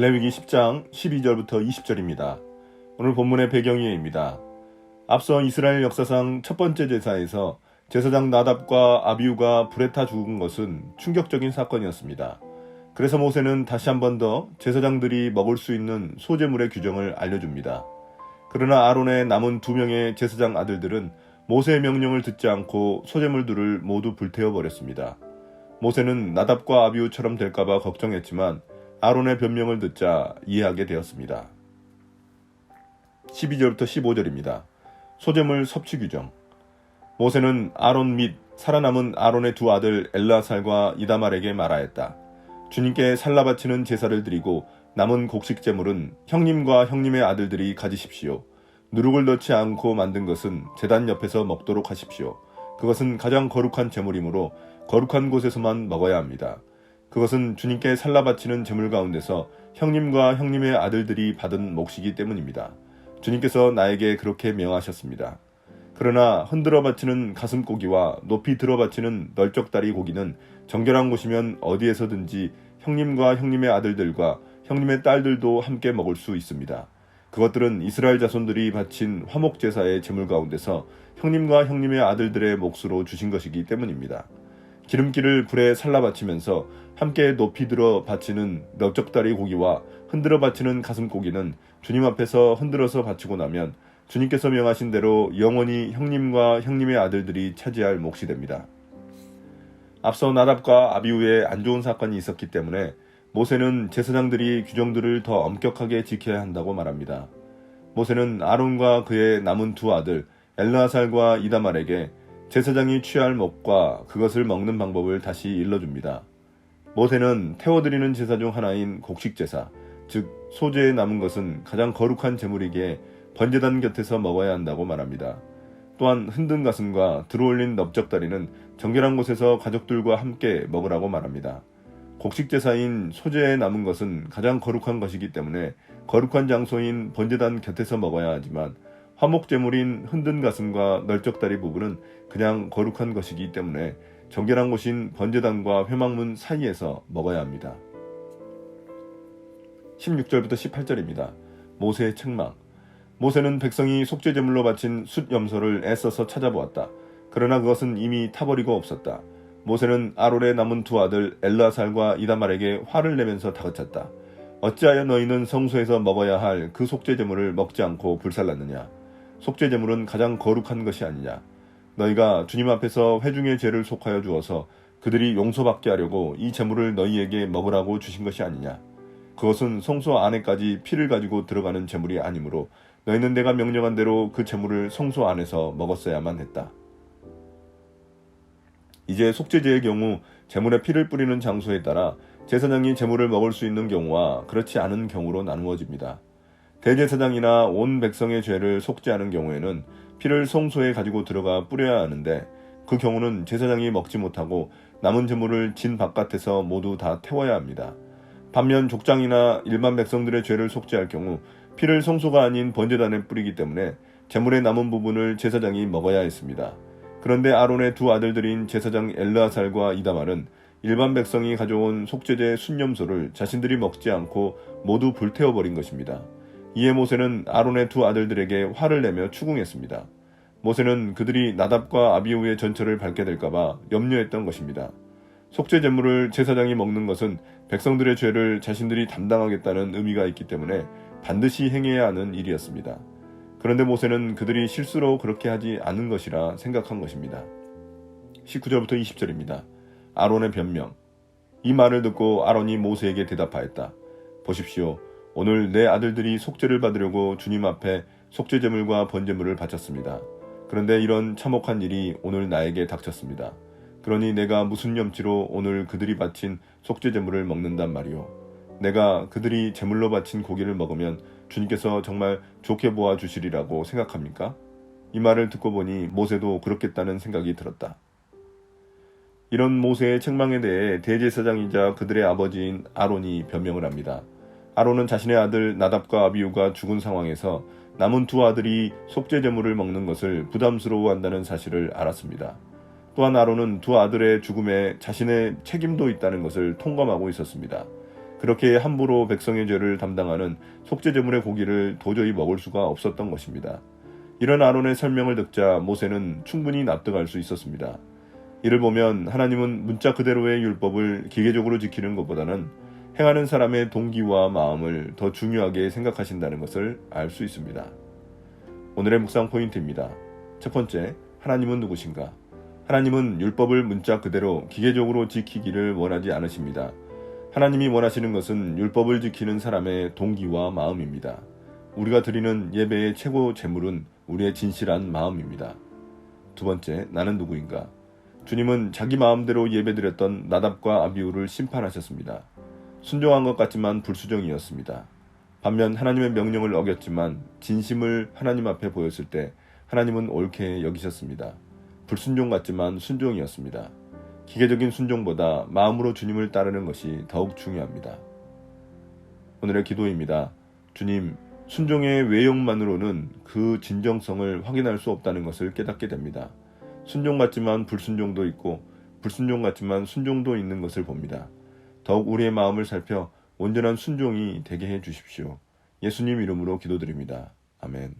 레위기 10장 12절부터 20절입니다. 오늘 본문의 배경이입니다. 앞서 이스라엘 역사상 첫 번째 제사에서 제사장 나답과 아비우가 불에 타 죽은 것은 충격적인 사건이었습니다. 그래서 모세는 다시 한 번 더 제사장들이 먹을 수 있는 소재물의 규정을 알려줍니다. 그러나 아론의 남은 두 명의 제사장 아들들은 모세의 명령을 듣지 않고 소재물들을 모두 불태워 버렸습니다. 모세는 나답과 아비우처럼 될까봐 걱정했지만 아론의 변명을 듣자 이해하게 되었습니다. 12절부터 15절입니다. 소재물 섭취 규정. 모세는 아론 및 살아남은 아론의 두 아들 엘라살과 이다말에게 말하였다. 주님께 살라 바치는 제사를 드리고 남은 곡식 제물은 형님과 형님의 아들들이 가지십시오. 누룩을 넣지 않고 만든 것은 제단 옆에서 먹도록 하십시오. 그것은 가장 거룩한 제물이므로 거룩한 곳에서만 먹어야 합니다. 그것은 주님께 살라 바치는 제물 가운데서 형님과 형님의 아들들이 받은 몫이기 때문입니다. 주님께서 나에게 그렇게 명하셨습니다. 그러나 흔들어 바치는 가슴 고기와 높이 들어 바치는 널쩍다리 고기는 정결한 곳이면 어디에서든지 형님과 형님의 아들들과 형님의 딸들도 함께 먹을 수 있습니다. 그것들은 이스라엘 자손들이 바친 화목 제사의 제물 가운데서 형님과 형님의 아들들의 몫으로 주신 것이기 때문입니다. 기름기를 불에 살라 바치면서 함께 높이 들어 바치는 넓적다리 고기와 흔들어 바치는 가슴 고기는 주님 앞에서 흔들어서 바치고 나면 주님께서 명하신 대로 영원히 형님과 형님의 아들들이 차지할 몫이 됩니다. 앞서 나답과 아비우의 안 좋은 사건이 있었기 때문에 모세는 제사장들이 규정들을 더 엄격하게 지켜야 한다고 말합니다. 모세는 아론과 그의 남은 두 아들 엘르아살과 이다말에게 제사장이 취할 먹과 그것을 먹는 방법을 다시 일러줍니다. 모세는 태워드리는 제사 중 하나인 곡식 제사, 즉 소재에 남은 것은 가장 거룩한 제물이기에 번제단 곁에서 먹어야 한다고 말합니다. 또한 흔든 가슴과 들어올린 넓적다리는 정결한 곳에서 가족들과 함께 먹으라고 말합니다. 곡식 제사인 소재에 남은 것은 가장 거룩한 것이기 때문에 거룩한 장소인 번제단 곁에서 먹어야 하지만 화목 제물인 흔든 가슴과 널쩍다리 부분은 그냥 거룩한 것이기 때문에 정결한 곳인 번제단과 회막문 사이에서 먹어야 합니다. 16절부터 18절입니다. 모세의 책망. 모세는 백성이 속죄 제물로 바친 숫 염소를 애써서 찾아보았다. 그러나 그것은 이미 타버리고 없었다. 모세는 아롤의 남은 두 아들 엘라살과 이다말에게 화를 내면서 다그쳤다. 어찌하여 너희는 성소에서 먹어야 할 그 속죄 제물을 먹지 않고 불살랐느냐? 속죄 제물은 가장 거룩한 것이 아니냐? 너희가 주님 앞에서 회중의 죄를 속하여 주어서 그들이 용서받게 하려고 이 제물을 너희에게 먹으라고 주신 것이 아니냐? 그것은 성소 안에까지 피를 가지고 들어가는 제물이 아니므로 너희는 내가 명령한 대로 그 제물을 성소 안에서 먹었어야만 했다. 이제 속죄제의 경우 제물에 피를 뿌리는 장소에 따라 제사장이 제물을 먹을 수 있는 경우와 그렇지 않은 경우로 나누어집니다. 대제사장이나 온 백성의 죄를 속죄하는 경우에는 피를 성소에 가지고 들어가 뿌려야 하는데 그 경우는 제사장이 먹지 못하고 남은 제물을 진 바깥에서 모두 다 태워야 합니다. 반면 족장이나 일반 백성들의 죄를 속죄할 경우 피를 성소가 아닌 번제단에 뿌리기 때문에 제물의 남은 부분을 제사장이 먹어야 했습니다. 그런데 아론의 두 아들들인 제사장 엘르아살과 이다말은 일반 백성이 가져온 속죄제 순념소를 자신들이 먹지 않고 모두 불태워 버린 것입니다. 이에 모세는 아론의 두 아들들에게 화를 내며 추궁했습니다. 모세는 그들이 나답과 아비우의 전철을 밟게 될까봐 염려했던 것입니다. 속죄 제물을 제사장이 먹는 것은 백성들의 죄를 자신들이 담당하겠다는 의미가 있기 때문에 반드시 행해야 하는 일이었습니다. 그런데 모세는 그들이 실수로 그렇게 하지 않은 것이라 생각한 것입니다. 19절부터 20절입니다. 아론의 변명. 이 말을 듣고 아론이 모세에게 대답하였다. 보십시오. 오늘 내 아들들이 속죄를 받으려고 주님 앞에 속죄 제물과 번제물을 바쳤습니다. 그런데 이런 참혹한 일이 오늘 나에게 닥쳤습니다. 그러니 내가 무슨 염치로 오늘 그들이 바친 속죄 제물을 먹는단 말이오. 내가 그들이 제물로 바친 고기를 먹으면 주님께서 정말 좋게 보아 주시리라고 생각합니까? 이 말을 듣고 보니 모세도 그렇겠다는 생각이 들었다. 이런 모세의 책망에 대해 대제사장이자 그들의 아버지인 아론이 변명을 합니다. 아론은 자신의 아들 나답과 아비우가 죽은 상황에서 남은 두 아들이 속죄 제물을 먹는 것을 부담스러워한다는 사실을 알았습니다. 또한 아론은 두 아들의 죽음에 자신의 책임도 있다는 것을 통감하고 있었습니다. 그렇게 함부로 백성의 죄를 담당하는 속죄제물의 고기를 도저히 먹을 수가 없었던 것입니다. 이런 아론의 설명을 듣자 모세는 충분히 납득할 수 있었습니다. 이를 보면 하나님은 문자 그대로의 율법을 기계적으로 지키는 것보다는 행하는 사람의 동기와 마음을 더 중요하게 생각하신다는 것을 알 수 있습니다. 오늘의 묵상 포인트입니다. 첫 번째, 하나님은 누구신가? 하나님은 율법을 문자 그대로 기계적으로 지키기를 원하지 않으십니다. 하나님이 원하시는 것은 율법을 지키는 사람의 동기와 마음입니다. 우리가 드리는 예배의 최고 재물은 우리의 진실한 마음입니다. 두 번째, 나는 누구인가? 주님은 자기 마음대로 예배드렸던 나답과 아비우를 심판하셨습니다. 순종한 것 같지만 불수종이었습니다. 반면 하나님의 명령을 어겼지만 진심을 하나님 앞에 보였을 때 하나님은 옳게 여기셨습니다. 불순종 같지만 순종이었습니다. 기계적인 순종보다 마음으로 주님을 따르는 것이 더욱 중요합니다. 오늘의 기도입니다. 주님, 순종의 외형만으로는 그 진정성을 확인할 수 없다는 것을 깨닫게 됩니다. 순종 같지만 불순종도 있고 불순종 같지만 순종도 있는 것을 봅니다. 더욱 우리의 마음을 살펴 온전한 순종이 되게 해 주십시오. 예수님 이름으로 기도드립니다. 아멘.